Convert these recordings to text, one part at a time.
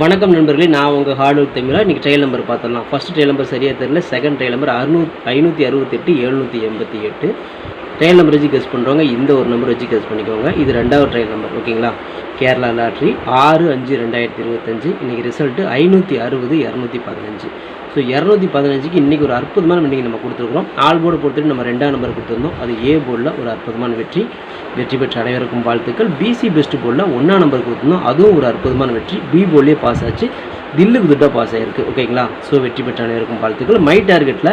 வணக்கம் நண்பர்களே நான் உங்கள் ஹார்ட் ஒர்க் தமிழா. இன்றைக்கி ட்ரையல் நம்பர் பார்த்துடலாம். ஃபஸ்ட் ட்ரையல் நம்பர் சரியாக தெரியல. செகண்ட் ட்ரையல் நம்பர் அறுநூ ஐநூற்றி அறுபத்தெட்டு எழுநூற்றி எண்பத்தி எட்டு. ட்ரையல் நம்பர் வச்சு கெஸ் பண்ணுறவங்க இந்த ஒரு நம்பர் வச்சு கெஸ் பண்ணிக்கோங்க. இது ரெண்டாவது ட்ரையல் நம்பர் ஓகேங்களா கேரளா லாட்ரி ஆறு அஞ்சு ரெண்டாயிரத்தி இருபத்தஞ்சு. இன்றைக்கி ரிசல்ட்டு ஐநூற்றி அறுபது இரநூத்தி பதினஞ்சு. ஸோ இரநூத்தி பதினஞ்சுக்கு இன்றைக்கி ஒரு அற்புதமான இன்றைக்கி நம்ம கொடுத்துருக்குறோம். ஆல் போர்டு பொறுத்துட்டு நம்ம ரெண்டாம் நம்பர் கொடுத்துருந்தோம். அது ஏ போர்டில் ஒரு அற்புதமான வெற்றி. வெற்றி பெற்ற அனைவருக்கும் வாழ்த்துக்கள். பிசி பெஸ்ட் போர்டில் ஒன்றாம் நம்பர் கொடுத்துருந்தோம். அதுவும் ஒரு அற்புதமான வெற்றி. பி போர்ட்லேயே பாஸ் ஆச்சு. தில்லுக்கு துட்டாக பாஸ் ஆகிருக்கு ஓகேங்களா ஸோ வெற்றி பெற்ற அனைவருக்கும் வாழ்த்துக்கள். மை டார்கெட்டில்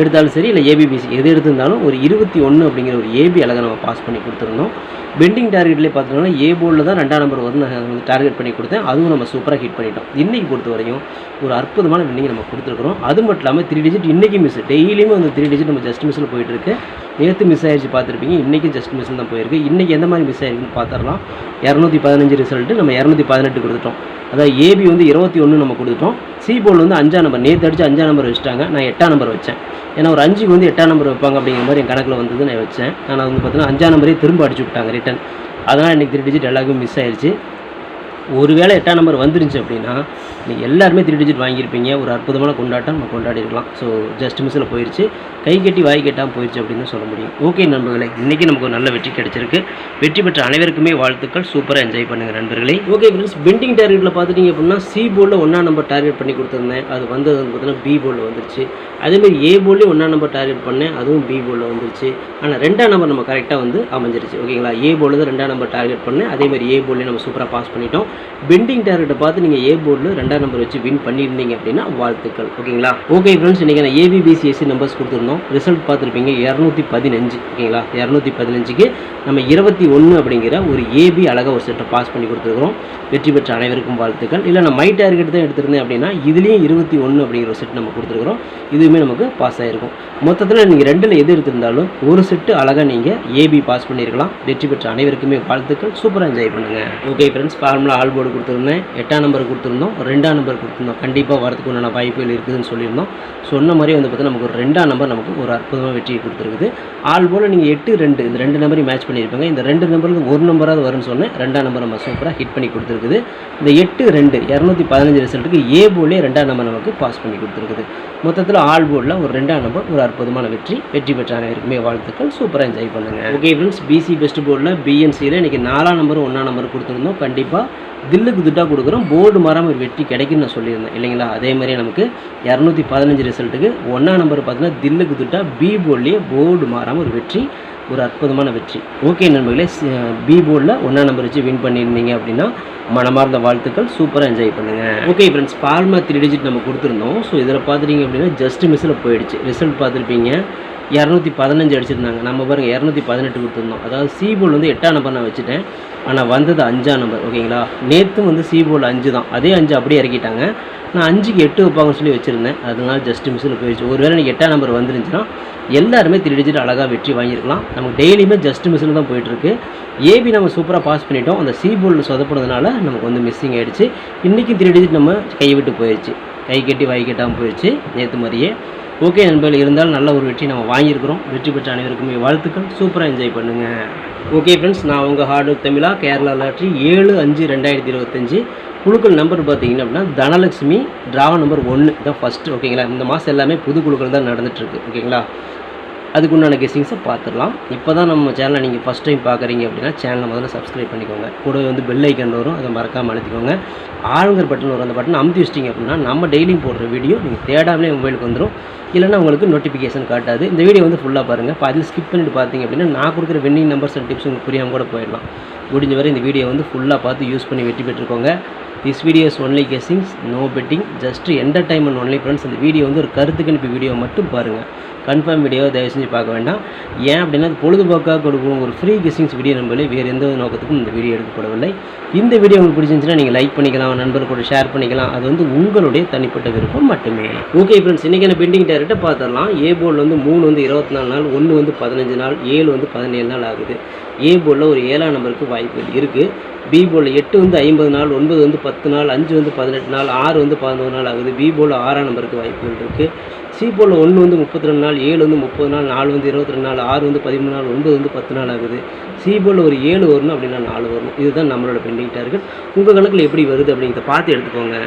எடுத்தாலும் சரி இல்லை ஏபிபிசி எது எடுத்திருந்தாலும் ஒரு இருபத்தி ஒன்று அப்படிங்கிற ஒரு ஏபி அழகாக நம்ம பாஸ் பண்ணி கொடுத்துருந்தோம் பெண்டிங் டார்கெட்லேயே பார்த்தோம்னா ஏ போர்டில் தான் ரெண்டாம் நம்பர் வந்து நான் வந்து டார்கெட் பண்ணி கொடுத்தேன். அதுவும் நம்ம சூப்பராக ஹிட் பண்ணிட்டோம். இன்றைக்கி பொறுத்த வரையும் ஒரு அற்புதமான வின்னிங் நம்ம கொடுத்துருக்குறோம். அது மட்டும் இல்லாமல் த்ரீ டிஜிட் இன்றைக்கி மிஸ் டெய்லியுமே வந்து த்ரீ டிஜிட் நம்ம ஜஸ்ட் மிஸ்ஸில் போயிட்டுருக்கு. நேற்று மிஸ் ஆயிடுச்சு பார்த்துருப்பீங்க இன்றைக்கி ஜஸ்ட் மிஸ்ஸில் தான் போயிருக்கு. இன்றைக்கி எந்த மாதிரி மிஸ் ஆயிருக்குன்னு பார்த்துடலாம். இரநூத்தி பதினஞ்சு ரிசல்ட்டு நம்ம இரநூத்தி பதினெட்டு கொடுத்துட்டோம். அதாவது ஏபி வந்து இருபத்தி ஒன்று நம்ம கொடுத்துட்டோம். சி போர்டு வந்து அஞ்சாம் நம்பர் நேற்று அடிச்சு அஞ்சாம் நம்பர் வச்சுட்டாங்க. நான் எட்டாம் நம்பர் வச்சேன். ஏன்னா ஒரு அஞ்சுக்கு வந்து எட்டாம் நம்பர் வைப்பாங்க அப்படிங்கிற மாதிரி என் கணக்கில் வந்தது நான் வச்சேன். ஆனால் வந்து பார்த்தீங்கன்னா அஞ்சாம் நம்பரே திரும்ப அடிச்சு விட்டாங்க ரிட்டன் அதனால் இன்றைக்கி த்ரீ டிஜிட் எல்லாருக்கும் மிஸ் ஆயிடுச்சு ஒருவேளை எட்டாம் நம்பர் வந்துருந்துச்சு அப்படின்னா நீங்கள் எல்லாருமே த்ரீ டிஜிட் வாங்கியிருப்பீங்க. ஒரு அற்புதமான கொண்டாட்டம் நம்ம கொண்டாடி இருக்கலாம் ஸோ ஜஸ்ட் மிஸ்ஸில் போயிடுச்சு கை கட்டி வாய் கட்டாமல் போயிடுச்சு அப்படின்னு சொல்ல முடியும். ஓகே நண்பர்களே இன்றைக்கி நமக்கு ஒரு நல்ல வெற்றி கிடைச்சிருக்கு. வெற்றி பெற்ற அனைவருக்குமே வாழ்த்துக்கள். சூப்பராக என்ஜாய் பண்ணுங்கள் நண்பர்களே. ஓகே ஃப்ரெண்ட்ஸ் பெண்டிங் டார்கெட்டில் பார்த்துட்டிங்க அப்படின்னா சி போர்டில் ஒன்றா நம்பர் டார்கெட் பண்ணி கொடுத்துருந்தேன். அது வந்தது பார்த்தீங்கன்னா பி போர்டில் வந்துருச்சு. அதேமாதிரி ஏ போர்ட்லேயும் ஒன்றா நம்பர் டார்கெட் பண்ணேன். அதுவும் பி போர்டில் வந்துருச்சு. ஆனால் ரெண்டாம் நம்பர் நம்ம கரெக்டாக வந்து அமைஞ்சிருச்சு. ஓகேங்களா ஏ போர்டில் தான் ரெண்டாம் நம்பர் டார்கெட் பண்ணேன். அதேமாதிரி ஏ போர்ட்லேயும் நம்ம சூப்பராக பாஸ் பண்ணிட்டோம். பெண்டிங் டார்கெட்டை பார்த்து நீங்கள் ஏ போர்டில் ரெண்டாம் நம்பர் வச்சு வின் பண்ணியிருந்தீங்க அப்படின்னா வாழ்த்துக்கள். ஓகேங்களா? ஓகே ஃப்ரெண்ட்ஸ் இன்றைக்கி நான் ஏபிபிசிஎஸ்சி நம்பர்ஸ் கொடுத்துருந்தோம். ரிசல்ட் பார்த்துருப்பீங்க இரநூத்தி பதினஞ்சு. ஓகேங்களா? இரநூத்தி பதினஞ்சுக்கு நம்ம இருபத்தி ஒன்று அப்படிங்கிற ஒரு ஏபி அழகாக ஒரு செட்டை பாஸ் பண்ணி கொடுத்துருக்குறோம். வெற்றி பெற்ற அனைவருக்கும் வாழ்த்துக்கள். இல்லை நான் மை டார்கெட் தான் எடுத்திருந்தேன் அப்படின்னா இதுலேயும் இருபத்தி ஒன்று அப்படிங்கிற ஒரு செட் நம்ம கொடுத்துருக்குறோம். இதுவுமே நமக்கு பாஸ் ஆகிருக்கும் மொத்தத்தில் நீங்கள் ரெண்டில் எது எடுத்திருந்தாலும் ஒரு செட்டு அழகாக நீங்கள் ஏபி பாஸ் பண்ணியிருக்கலாம். வெற்றி பெற்ற அனைவருக்குமே வாழ்த்துக்கள். சூப்பராக என்ஜாய் பண்ணுங்கள் okay friends formula all board கொடுத்துருந்தேன். எட்டாம் நம்பர் கொடுத்துருந்தோம். ரெண்டு ரெண்டாம் நம்பர் கொடுத்துருந்தோம். கண்டிப்பாக வரதுக்கு உண்டான வாய்ப்புகள் இருக்குதுன்னு சொல்லியிருந்தோம். சொன்ன மாதிரி வந்து பார்த்தீங்கன்னா நமக்கு ஒரு ரெண்டாம் நம்பர் நமக்கு ஒரு அற்புதமாக வெற்றியை கொடுத்துருக்குது. ஆல் போல் நீங்கள் எட்டு ரெண்டு இந்த ரெண்டு நம்பரையும் மேட்ச் பண்ணியிருப்பாங்க. இந்த ரெண்டு நம்பருக்கு ஒரு நம்பராவது வரும்னு சொன்னேன். ரெண்டாம் நம்பர் நம்ம சூப்பராக ஹிட் பண்ணி கொடுத்துருக்குது. இந்த எட்டு ரெண்டு இரநூத்தி பதினஞ்சு ரிசல்ட்டுக்கு ஏ போலே ரெண்டாம் நம்பர் நமக்கு பாஸ் பண்ணி கொடுத்துருக்குது. மொத்தத்தில் ஆல் போர்டில் ஒரு ரெண்டாம் நம்பர் ஒரு அற்புதமான வெற்றி. வெற்றி பெற்ற அனைவருக்குமே வாழ்த்துக்கள். சூப்பராக என்ஜாய் பண்ணுங்கள் ஓகே ஃப்ரெண்ட்ஸ் பிசி பெஸ்ட் போர்டில் பிஎன்சியில் இன்றைக்கி நாலாம் நம்பர் ஒன்றாம் நம்பர் கொடுத்துருந்தோம். கண்டிப்பாக தில்லுக்கு திட்டாக கொடுக்குறோம். போர்டு மாறாமல் வெற்றி கிடைக்கும்னு நான் சொல்லியிருந்தேன். இல்லைங்களா? அதே மாதிரி நமக்கு இரநூத்தி பதினஞ்சு ரிசல்ட்டுக்கு ஒன்றா நம்பர் பார்த்தீங்கன்னா தில்லுக்கு துட்டா பி போர்ட்லேயே போர்டு மாறாமல் ஒரு வெற்றி ஒரு அற்புதமான வெற்றி. ஓகே நண்பர்களே பி போர்டில் ஒன்றாம் நம்பர் வச்சு வின் பண்ணியிருந்தீங்க அப்படின்னா மனமார்ந்த வாழ்த்துக்கள் சூப்பராக என்ஜாய் பண்ணுங்கள் okay friends formula three digit நம்ம கொடுத்துருந்தோம். ஸோ இதில் பார்த்துட்டீங்க அப்படின்னா ஜஸ்ட் மிஸ்ஸில் போயிடுச்சு. ரிசல்ட் பார்த்துருப்பீங்க. இரநூத்தி பதினஞ்சு அடிச்சிருந்தாங்க. நம்ம பாருங்கள் இரநூத்தி பதினெட்டு கொடுத்துருந்தோம். அதாவது சி போல் வந்து எட்டாம் நம்பர் நான் வச்சுட்டேன். ஆனால் வந்தது அஞ்சாம் நம்பர் ஓகேங்களா? நேற்றும் வந்து சி போல் அஞ்சு தான். அதே அஞ்சு அப்படியே இறக்கிட்டாங்க. நான் அஞ்சுக்கு எட்டு வைப்பாங்கன்னு சொல்லி வச்சுருந்தேன். அதனால ஜஸ்ட் மிஸ்ஸில் போயிடுச்சு. ஒரு வேளை எனக்கு எட்டாம் நம்பர் வந்துருந்துச்சுன்னா எல்லாருமே த்ரீ டிஜிட் அழகாக வெற்றி வாங்கியிருக்கலாம். நமக்கு டெய்லியுமே ஜஸ்ட் மிஸ்ஸில் தான் போயிட்டுருக்கு. ஏபி நம்ம சூப்பராக பாஸ் பண்ணிட்டோம். அந்த சி போர்டில் சொதப்படுறதுனால நமக்கு வந்து மிஸ்ஸிங் ஆகிடுச்சு இன்றைக்கும் த்ரீ டிஜிட் நம்ம கை விட்டு போயிடுச்சு கை கட்டி வாய் கட்டாமல் போயிடுச்சு நேற்று மாதிரியே. ஓகே நண்பர்கள் இருந்தால் நல்ல ஒரு வெற்றி நம்ம வாங்கியிருக்கிறோம். வெற்றி பெற்ற அனைவருக்குமே வாழ்த்துக்கள். சூப்பராக என்ஜாய் பண்ணுங்கள் ஓகே ஃப்ரெண்ட்ஸ் நான் உங்கள் ஹார்ட் ஒர்க் தமிழா கேரளா லாட்ரி ஏழு அஞ்சு ரெண்டாயிரத்தி இருபத்தஞ்சு. குழுக்கள் நம்பர் பார்த்தீங்கன்னா அப்படின்னா தனலட்சுமி ட்ரா நம்பர் ஒன்று தான் ஃபஸ்ட்டு ஓகேங்களா இந்த மாதம் எல்லாமே புது குழுக்கள் தான் நடந்துகிட்ருக்கு ஓகேங்களா அதுக்குண்டான கெஸ்ஸிங்ஸை பார்த்துடலாம். இப்போ தான் நம்ம சேனலை நீங்கள் ஃபஸ்ட் டைம் பார்க்குறீங்க அப்படின்னா சேனலை முதல்ல சப்ஸ்கிரைப் பண்ணிக்கோங்க. கூட வந்து பெல் ஐக்கன் வரும் அதை மறக்காமல் அழுத்திக்கோங்க. ஆளுங்கர் பட்டன் வரும் அந்த பட்டன் அமுத்தி வச்சிட்டிங்க அப்படின்னா நம்ம டெய்லியும் போடுற வீடியோ நீங்கள் தேடாமலே மொபைலுக்கு வந்துடும் இல்லைனா உங்களுக்கு நோட்டிஃபிகேஷன் காட்டாது. இந்த வீடியோ வந்து ஃபுல்லாக பாருங்கள் இப்போ அதில் ஸ்கிப் பண்ணிட்டு பார்த்தீங்க அப்படின்னா நான் கொடுக்குற வின்னிங் நம்பர்ஸ் அண்ட் டிப்ஸ் உங்களுக்கு புரியாமல் கூட போயிடலாம். முடிஞ்ச வரை இந்த வீடியோ வந்து ஃபுல்லாக பார்த்து யூஸ் பண்ணி வெற்றி பெற்றுக்கோங்க. This videos only guessings no betting just entertainment only friends இந்த வீடியோ வந்து ஒரு கருத்து கணிப்பு வீடியோ மட்டும் பாருங்கள் கன்ஃபார்ம் வீடியோ தயவு செஞ்சு பார்க்க வேண்டாம். ஏன் அப்படின்னா அது பொழுதுபோக்காக கொடுக்கும் ஒரு ஃப்ரீ கெஸ்ஸிங்ஸ் வீடியோ நம்மளே வேறு எந்த ஒரு நோக்கத்துக்கும் இந்த வீடியோ எடுக்கப்படவில்லை. இந்த வீடியோ உங்களுக்கு பிடிச்சிருந்துச்சுன்னா நீங்கள் லைக் பண்ணிக்கலாம் நண்பர்கள் கூட ஷேர் பண்ணிக்கலாம். அது வந்து உங்களுடைய தனிப்பட்ட விருப்பம் மட்டுமே. ஓகே ஃப்ரெண்ட்ஸ் இன்றைக்கான பெண்டிங் டேரக்டாக பார்த்துடலாம். ஏ போர்டில் வந்து மூணு வந்து இருபத்தி நாலு நாள் ஒன்று வந்து பதினஞ்சு நாள் ஏழு வந்து பதினேழு நாள் ஆகுது. ஏ போர்டில் ஒரு ஏழாம் நம்பருக்கு வாய்ப்பு இருக்குது பி போல் எட்டு வந்து ஐம்பது நாள் ஒன்பது வந்து பத்து நாள் அஞ்சு வந்து பதினெட்டு நாள் ஆறு வந்து பதினோரு நாள் ஆகுது. பி போல் ஆறாம் நம்பருக்கு வாய்ப்புகள் இருக்குது சி போல் ஒன்று வந்து முப்பத்தி ரெண்டு நாள் ஏழு வந்து முப்பது நாள் நாலு வந்து இருபத்தி ரெண்டு நாள் ஆறு வந்து பதிமூணு நாள் ஒன்பது வந்து பத்து நாள் ஆகுது. சி போல் ஒரு ஏழு வரணும் அப்படின்னா நாலு வரணும் இதுதான் நம்மளோட பெண்டிங் டார்கெட். உங்கள் கணக்கில் எப்படி வருது அப்படிங்கிறத பார்த்து எடுத்துக்கோங்க.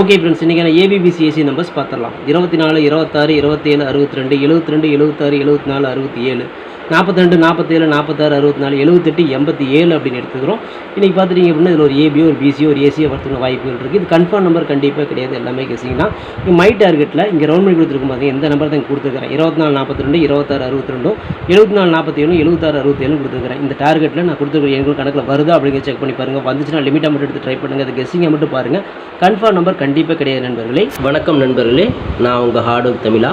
ஓகே ஃப்ரெண்ட்ஸ் இன்றைக்கான ஏபிபிசிஎஸ்சி நம்பர்ஸ் பார்த்துடலாம். இருபத்தி நாலு இருபத்தாறு இருபத்தேழு அறுபத்தி ரெண்டு எழுபத்தி ரெண்டு எழுபத்தாறு எழுபத்தி நாலு அறுபத்தி ஏழு. நாற்பத்திரெண்டு நாற்பத்தேழு நாற்பத்தாறு அறுபத்தி நாலு எழுபத்தெட்டு எண்பத்தி ஏழு அப்படின்னு எடுத்துக்கிறோம். இன்றைக்கி பார்த்துட்டீங்க அப்படின்னா இதில் ஒரு ஏபியோ ஒரு பிசியோ ஒரு ஏசியோ வரத்துக்கு வாய்ப்புகள் இருக்குது இது கன்ஃபார்ம் நம்பர் கண்டிப்பாக கிடையாது. எல்லாமே கெஸிங் தான். இங்கே மை டார்கெட்டில் இங்கே ரவுண்ட் பண்ணி கொடுத்துருக்கும் பார்த்தீங்க எந்த நம்பர் தான் கொடுத்துருக்கிறேன் இருபத்தி நாலு நாற்பத்தி ரெண்டு இருபத்தாறு அறுபத்தி ரெண்டும் எழுபத்தி நாலு நாற்பத்தி ஏழு எழுபத்தாறு அறுபத்தி ஏழு இந்த டார்கெட்டில் நான் கொடுத்துருக்க எங்களுக்கு கணக்கில் வருதா அப்படிங்கிற செக் பண்ணி பாருங்கள் வந்துச்சுன்னா லிமிட்டாக மட்டும் எடுத்து ட்ரை பண்ணுங்கள் அது கெஸிங்கை மட்டும் பாருங்கள் கன்ஃபார்ம் நம்பர் கண்டிப்பாக கிடையாது நண்பர்களே. வணக்கம் நண்பர்களே. நான் உங்கள் ஹார்ட் ஒர்க் தமிழா.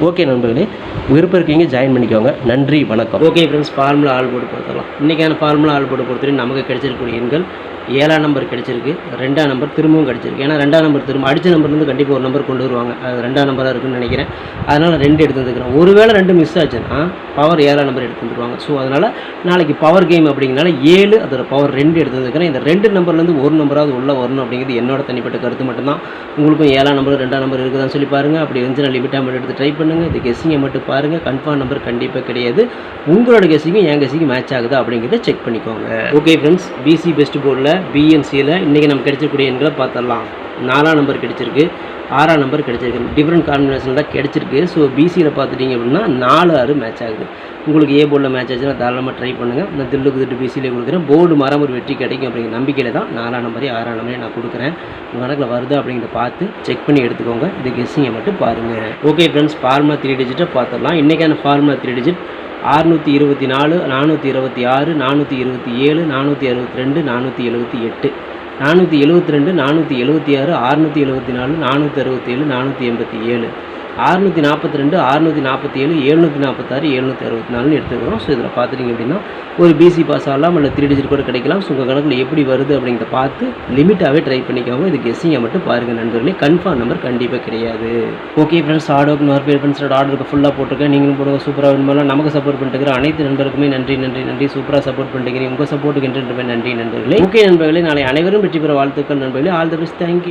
ஓகே நண்பர்களே விருப்பம் இருக்கீங்க ஜாயின் பண்ணிக்கோங்க. நன்றி வணக்கம். ஓகே ஃப்ரெண்ட்ஸ் ஃபார்முலா ஆள் போட்டு கொடுத்துடலாம். இன்றைக்கான ஃபார்முலா ஆள் போட்டு கொடுத்துட்டு நமக்கு கிடைச்சிருக்கக்கூடிய எண்கள் ஏழாம் நம்பர் கிடச்சிருக்கு ரெண்டாம் நம்பர் திரும்பவும் கிடச்சிருக்கு. ஏன்னா ரெண்டாம் நம்பர் திரும்ப அடித்த நம்பர்லேருந்து கண்டிப்பாக ஒரு நம்பர் கொண்டு வருவாங்க. அது ரெண்டாம் நம்பராக இருக்குன்னு நினைக்கிறேன். அதனால் ரெண்டு எடுத்து வந்துக்கிறேன் ஒருவேளை ரெண்டு மிஸ் ஆச்சுன்னா பவர் ஏழாம் நம்பர் எடுத்து வந்துருவாங்க. ஸோ அதனால் நாளைக்கு பவர் கேம் அப்படிங்கிறனால ஏழு அதோட பவர் ரெண்டு எடுத்து வந்துக்கிறேன் இந்த ரெண்டு நம்பர்லேருந்து ஒரு நம்பராவது உள்ளே வரணும் அப்படிங்கிறது என்னோட தனிப்பட்ட கருத்து மட்டும்தான். உங்களுக்கும் ஏழாம் நம்பர் ரெண்டாம் நம்பர் இருக்குதான்னு சொல்லி பாருங்கள் அப்படி இருந்துச்சுன்னா லிமிட்டாக மட்டும் எடுத்து ட்ரை பண்ணுங்கள் இது கெஸ்ஸிங்கை மட்டும் பாருங்கள் கன்ஃபார்ம் நம்பர் கண்டிப்பாக கிடையாது. உங்களோட கெஸ்ஸிங்கும் என் கெஸ்ஸிங்கும் மேட்ச் ஆகுதா அப்படிங்கிறத செக் பண்ணிக்கோங்க. ஓகே ஃப்ரெண்ட்ஸ் பிசி பெஸ்ட் போர்டில் பிஎன்சியில் இன்றைக்கி நம்ம கிடைச்சிருக்கூடிய எண்களை பார்த்துடலாம். நாலாம் நம்பர் கிடைச்சிருக்கு. ஆறாம் நம்பர் கிடைச்சிருக்கு. டிஃப்ரெண்ட் காம்பினேஷன் தான் கிடைச்சிருக்கு. ஸோ பிசியில் பார்த்துட்டிங்க அப்படின்னா நாலு ஆறு மேட்ச் ஆகுது. உங்களுக்கு ஏ போர்டில் மேட்ச் ஆச்சுன்னா தாராளமாக ட்ரை பண்ணுங்கள் நான் தில்லுக்கு திட்டு பிசியிலே கொடுக்குறேன். போர்டு மரம் ஒரு வெற்றி கிடைக்கும் அப்படிங்கிற நம்பிக்கையில் தான் நாலாம் நம்பரே ஆறாம் நம்பரே நான் கொடுக்குறேன். உங்கள் கணக்கில் வருதா அப்படிங்கிறத பார்த்து செக் பண்ணி எடுத்துக்கோங்க. இது கெஸ்ஸிங்கை மட்டும் பாருங்கள் ஓகே ஃப்ரெண்ட்ஸ் ஃபார்முலா த்ரீ டிஜிட்டை பார்த்துடலாம். இன்றைக்கான ஃபார்முலா த்ரீ டிஜிட் அறுநூற்றி இருபத்தி நாலு நானூற்றி இருபத்தி ஆறு நானூற்றி இருபத்தி ஏழு நானூற்றி அறுபத்தி ரெண்டு நானூற்றி எழுபத்தி எட்டு. நானூற்றி எழுபத்தி ரெண்டு நானூற்றி எழுபத்தி ஆறு அறுநூற்றி எழுபத்தி நாலு நானூற்றி அறுபத்தி ஏழு நானூற்றி எண்பத்தி ஏழு. அறுநூற்றி நாற்பத்தி ரெண்டு அறுநூற்றி நாற்பத்தி ஏழு எழுநூற்றி நாற்பத்தாறு எழுநூற்றி அறுபத்தி நாலுன்னு எடுத்துக்கிறோம் ஸோ இதில் பார்த்துட்டிங்க அப்படின்னா ஒரு பிசி பாஸ் ஆகலாம் இல்லை த்ரீ டிஜிட் கூட கிடைக்கலாம். ஸோ உங்கள் கணக்கில் எப்படி வருது அப்படிங்கிறத பார்த்து லிமிட்டாகவே ட்ரை பண்ணிக்காமல் இது கெஸ்ஸிங்கை மட்டும் பாருங்கள் நண்பர்களே. கன்ஃபார்ம் நம்பர் கண்டிப்பாக கிடையாது. ஓகே ஃப்ரெண்ட்ஸ் ஆர்டருக்கு நார்பே ஃப்ரெண்ட்ஸோட ஆர்டருக்கு ஃபுல்லாக போட்டிருக்கேன். நீங்களும் போடுங்க சூப்பராக வேணுமெல்லாம் நமக்கு சப்போர்ட் பண்ணிட்டு அனைத்து நண்பருக்குமே நன்றி நன்றி நன்றி. சூப்பராக சப்போர்ட் பண்ணிட்டு உங்கள் சப்போர்ட்டுக்கு என்று நன்றி நண்பர்களே. ஓகே நண்பர்களே நாளை அனைவரும் வெற்றி பெற வாழ்த்துக்கள் நண்பர்களே. All the best thank you